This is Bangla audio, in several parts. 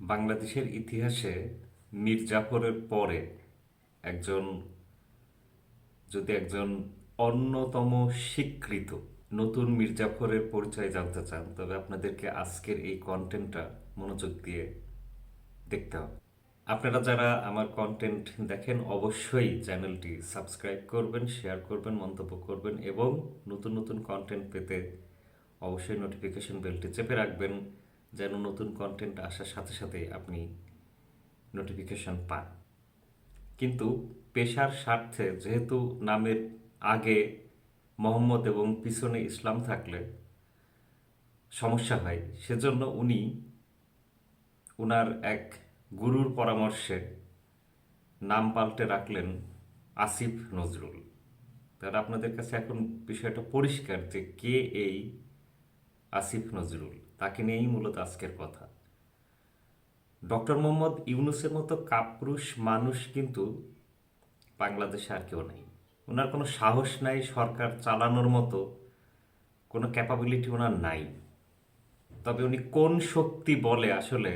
বাংলাদেশের ইতিহাসে মীর জাফরের পরে একজন, যদি একজন অন্যতম স্বীকৃত নতুন মীর জাফরের পরিচয় জানতে চান, তবে আপনাদেরকে আজকের এই কন্টেন্টটা মনোযোগ দিয়ে দেখতে হবে। আপনারা যারা আমার কন্টেন্ট দেখেন, অবশ্যই চ্যানেলটি সাবস্ক্রাইব করবেন শেয়ার করবেন, মন্তব্য করবেন এবং নতুন নতুন কন্টেন্ট পেতে অবশ্যই নোটিফিকেশন বেলটি চেপে রাখবেন। যেন নতুন কন্টেন্ট আসার সাথে সাথে আপনি নোটিফিকেশন পান। কিন্তু পেশার স্বার্থে যেহেতু নামের আগে মোহাম্মদ এবং পিছনে ইসলাম থাকলে সমস্যা হয়, সেজন্য উনি উনার এক গুরুর পরামর্শে নাম পাল্টে রাখলেন আসিফ নজরুল। তাহলে আপনাদের কাছে এখন বিষয়টা পরিষ্কার যে কে এই আসিফ নজরুল? তাকে নিয়েই মূলত আজকের কথা। ডক্টর মোহাম্মদ ইউনুসের মতো কাপুরুষ মানুষ কিন্তু বাংলাদেশে আর কেউ নেই। ওনার কোনো সাহস নাই সরকার চালানোর মতো, কোনো ক্যাপাবিলিটি ওনার নাই। তবে উনি কোন শক্তি বলে আসলে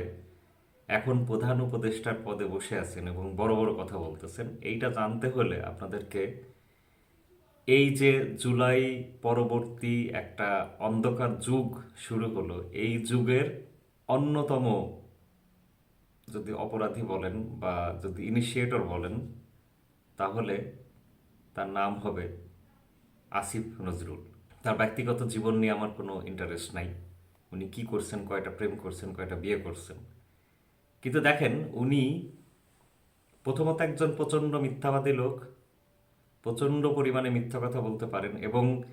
এখন প্রধান উপদেষ্টার পদে বসে আছেন এবং বড় বড় কথা বলতেছেন, এইটা জানতে হলে আপনাদেরকে এই যে জুলাই পরবর্তী একটা অন্ধকার যুগ শুরু হলো, এই যুগের অন্যতম যদি অপরাধী বলেন বা যদি ইনিশিয়েটর বলেন, তাহলে তার নাম হবে আসিফ নজরুল। তার ব্যক্তিগত জীবন নিয়ে আমার কোনো ইন্টারেস্ট নাই। উনি কি করছেন, কয়টা প্রেম করছেন, কয়টা বিয়ে করছেন। কিন্তু দেখেন, উনি প্রথমত একজন প্রচণ্ড মিথ্যাবাদী লোক প্রচণ্ড পরিমাণে মিথ্যা কথা বলতে পারেন এবং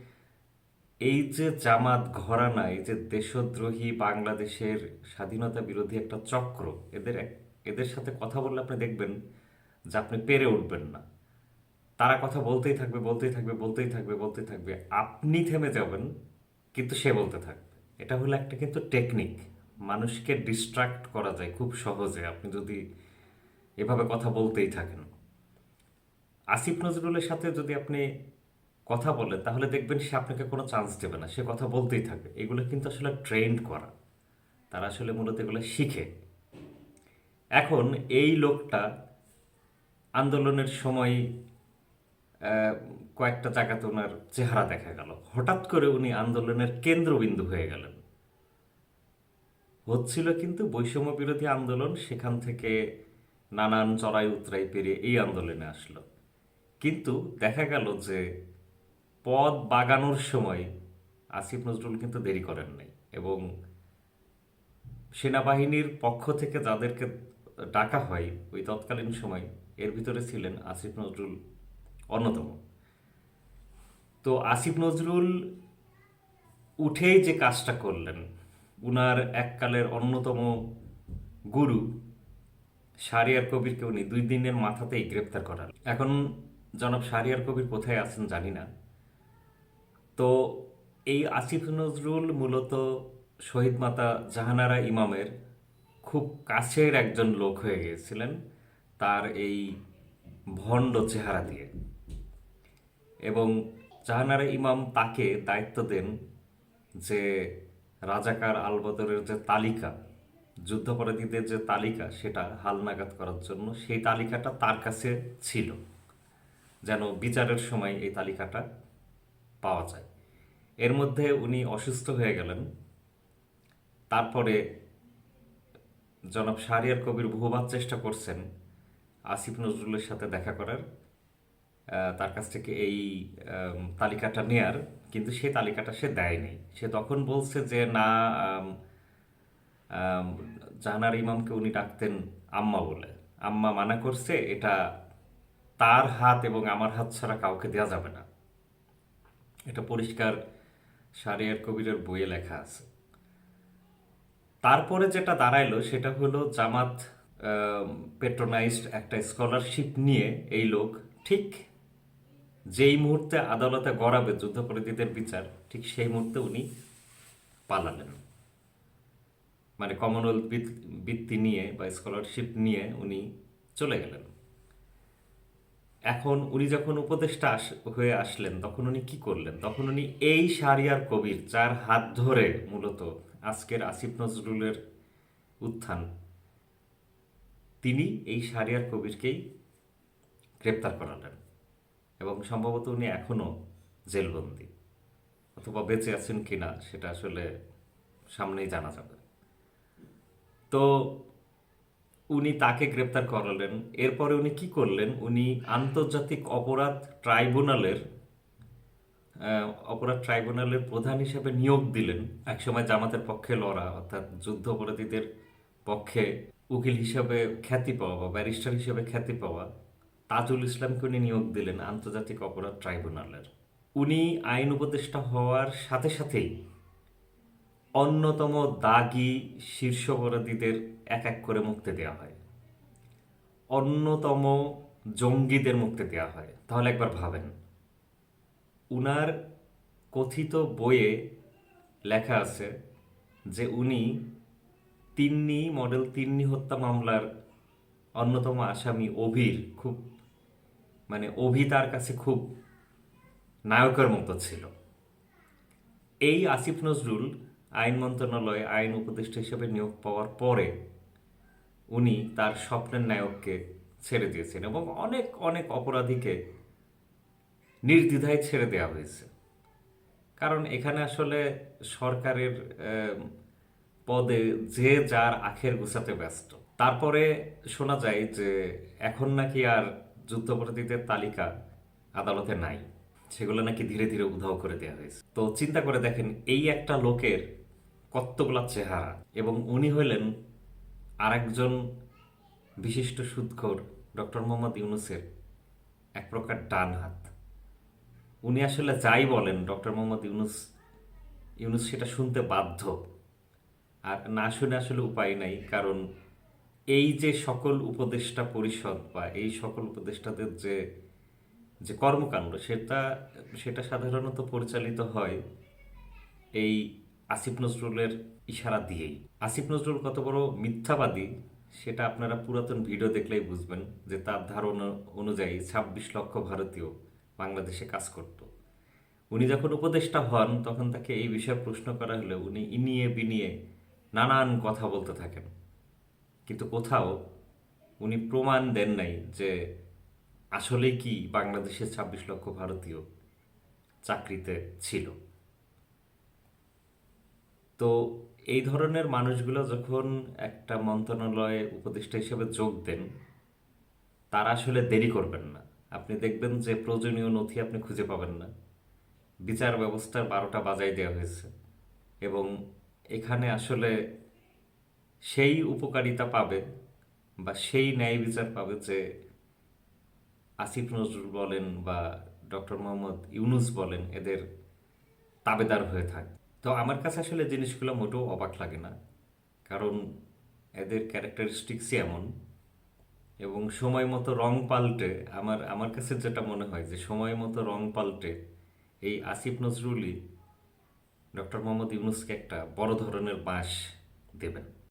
এই যে জামাত ঘরানা, এই যে দেশদ্রোহী বাংলাদেশের স্বাধীনতা বিরোধী একটা চক্র, এদের এদের সাথে কথা বললে আপনি দেখবেন যে আপনি পেরে উঠবেন না। তারা কথা বলতেই থাকবে বলতেই থাকবে বলতেই থাকবে বলতেই থাকবে। আপনি থেমে যাবেন, কিন্তু সে বলতে থাকবে। এটা হলো একটা কিন্তু টেকনিক। মানুষকে ডিস্ট্রাক্ট করা যায় খুব সহজে। আপনি যদি এভাবে কথা বলতেই থাকেন। আসিফ নজরুলের সাথে যদি আপনি কথা বলেন, তাহলে দেখবেন সে আপনাকে কোনো চান্স দেবে না। সে কথা বলতেই থাকবে। এগুলো কিন্তু আসলে ট্রেন্ড করা। তারা আসলে মূলত এগুলো শিখে। এখন এই লোকটা আন্দোলনের সময় কয়েকটা জায়গাতে ওনার চেহারা দেখা গেল। হঠাৎ করে উনি আন্দোলনের কেন্দ্রবিন্দু হয়ে গেলেন। হচ্ছিল কিন্তু বৈষম্য বিরোধী আন্দোলন, সেখান থেকে নানান চড়াই উতরাই পেরিয়ে এই আন্দোলনে আসলো। কিন্তু দেখা গেল যে পদ বাগানোর সময় আসিফ নজরুল কিন্তু দেরি করেন নাই এবং সেনাবাহিনীর পক্ষ থেকে যাদেরকে ডাকা হয় ওই তৎকালীন সময় এর ভিতরে ছিলেন আসিফ নজরুল অন্যতম। তো আসিফ নজরুল উঠেই যে কাজটা করলেন, উনার এককালের অন্যতম গুরু শারিয়ার কবিরকে উনি দুই দিনের মাথাতেই গ্রেপ্তার করান এখন জনাব কবির কোথায় আছেন জানি না। তো এই আসিফ নজরুল মূলত শহীদ মাতা জাহানারা ইমামের খুব কাছের একজন লোক হয়ে গিয়েছিলেন তার এই ভণ্ড চেহারা দিয়ে। এবং জাহানারা ইমাম তাকে দায়িত্ব দেন যে রাজাকার আলবদরের যে তালিকা, যুদ্ধাপরাধীদের যে তালিকা, সেটা হালনাগাদ করার জন্য, সেই তালিকাটা তার কাছে ছিল। যেন বিচারের সময় এই তালিকাটা পাওয়া যায়। এর মধ্যে উনি অসুস্থ হয়ে গেলেন। তারপরে জনাব শাহরিয়ার কবির বহুবার চেষ্টা করছেন আসিফ নজরুলের সাথে দেখা করার। তার কাছ থেকে এই তালিকাটা নেয়ার, কিন্তু সেই তালিকাটা সে দেয়নি। সে তখন বলছে যে, না জাহানার ইমামকে উনি ডাকতেন আম্মা বলে। আম্মা মানা করছে, এটা তার হাত এবং আমার হাত ছাড়া কাউকে দেওয়া যাবে না। এটা পরিষ্কার সারিয়ার কবিরের বইয়ে লেখা আছে। তারপরে যেটা দাঁড়াইলো সেটা হলো জামাত পেট্রোনাইজড একটা স্কলারশিপ নিয়ে এই লোক ঠিক যেই মুহূর্তে আদালতে গড়াবে যুদ্ধাপরাধীদের বিচার, ঠিক সেই মুহূর্তে উনি পালালেন। মানে কমনওয়েলথ বৃত- বৃত্তি নিয়ে বা স্কলারশিপ নিয়ে উনি চলে গেলেন। এখন উনি যখন উপদেষ্টা হয়ে আসলেন, তখন উনি কি করলেন? তখন উনি এই শারিয়ার কবির যার হাত ধরে মূলত আজকের আসিফ নজরুলের উত্থান, তিনি এই শাহরিয়ার কবিরকেই গ্রেপ্তার করালেন এবং সম্ভবত উনি এখনও জেলবন্দি অথবা বেঁচে আছেন কিনা সেটা আসলে সামনেই জানা যাবে। তো উনি তাকে গ্রেপ্তার করালেন। এরপরে উনি কি করলেন? উনি আন্তর্জাতিক অপরাধ ট্রাইব্যুনালের অপরাধ ট্রাইব্যুনালের প্রধান হিসেবে নিয়োগ দিলেন। একসময় জামাতের পক্ষে লড়া, অর্থাৎ যুদ্ধ অপরাধীদের পক্ষে উকিল হিসেবে খ্যাতি পাওয়া বা ব্যারিস্টার হিসেবে খ্যাতি পাওয়া তাজুল ইসলামকে উনি নিয়োগ দিলেন আন্তর্জাতিক অপরাধ ট্রাইব্যুনালের। উনি আইন উপদেষ্টা হওয়ার সাথে সাথেই অন্যতম দাগি শীর্ষ অপরাধীদের এক এক করে মুক্তি দেওয়া হয়। অন্যতম জঙ্গিদের মুক্তি দেওয়া হয়। তাহলে একবার ভাবেন। উনার কথিত বইয়ে লেখা আছে যে উনি তিন্নি, মডেল তিন্নি হত্যা মামলার অন্যতম আসামি অভির, খুব মানে অভি তার কাছে খুব নায়কের মতো ছিল। এই আসিফ নজরুল আইন মন্ত্রণালয়ে আইন উপদেষ্টা হিসেবে নিয়োগ পাওয়ার পরে উনি তার স্বপ্নের নায়ককে ছেড়ে দিয়েছেন এবং অনেক অনেক অপরাধীকে নির্দ্বিধায় ছেড়ে দেওয়া হয়েছে। কারণ এখানে আসলে সরকারের পদে যে যার আখের গুছাতে ব্যস্ত। তারপরে শোনা যায় যে এখন নাকি আর যুদ্ধাপরাধীদের তালিকা আদালতে নাই। সেগুলো নাকি ধীরে ধীরে উধাও করে দেওয়া হয়েছে। তো চিন্তা করে দেখেন, এই একটা লোকের কতগুলা চেহারা। এবং উনি হলেন আরেকজন বিশিষ্ট সুদখোর ডক্টর মোহাম্মদ ইউনুসের এক প্রকার ডান হাত। উনি আসলে যাই বলেন, ডক্টর মোহাম্মদ ইউনুস ইউনুস সেটা শুনতে বাধ্য। আর না শুনে আসলে উপায় নাই, কারণ এই যে সকল উপদেষ্টা পরিষদ বা এই সকল উপদেষ্টাদের যে যে কর্মকাণ্ড, সেটা সেটা সাধারণত পরিচালিত হয় এই আসিফ নজরুলের ইশারা দিয়েই। আসিফ নজরুল কত বড় মিথ্যাবাদী, সেটা আপনারা পুরাতন ভিডিও দেখলেই বুঝবেন যে তার ধারণা অনুযায়ী ছাব্বিশ লক্ষ ভারতীয় বাংলাদেশে কাজ করত। উনি যখন উপদেষ্টা হন, তখন তাকে এই বিষয়ে প্রশ্ন করা হলে, উনি ইনিয়ে বিনিয়ে নানান কথা বলতে থাকেন। কিন্তু কোথাও উনি প্রমাণ দেন নাই যে আসলে কি বাংলাদেশের ছাব্বিশ লক্ষ ভারতীয় চাকরিতে ছিল। তো এই ধরনের মানুষগুলো যখন একটা মন্ত্রণালয়ে উপদেষ্টা হিসেবে যোগ দেন, তারা আসলে দেরি করবেন না। আপনি দেখবেন যে প্রয়োজনীয় নথি আপনি খুঁজে পাবেন না। বিচার ব্যবস্থার বারোটা বাজাই দেওয়া হয়েছে এবং এখানে আসলে সেই উপকারিতা পাবে বা সেই ন্যায় বিচার পাবে যে আসিফ নজরুল বলেন বা ডক্টর মোহাম্মদ ইউনুস বলেন, এদের তাবেদার হয়ে থাকে। তো আমার কাছে আসলে জিনিসগুলো মোটেও অবাক লাগে না। কারণ এদের ক্যারেক্টারিস্টিক্সই এমন এবং সময় মতো রং পাল্টে আমার আমার কাছে যেটা মনে হয় যে সময় মতো রং পাল্টে এই আসিফ নজরুলই ডক্টর মোহাম্মদ ইউনুসকে একটা বড় ধরনের বাঁশ দেবেন।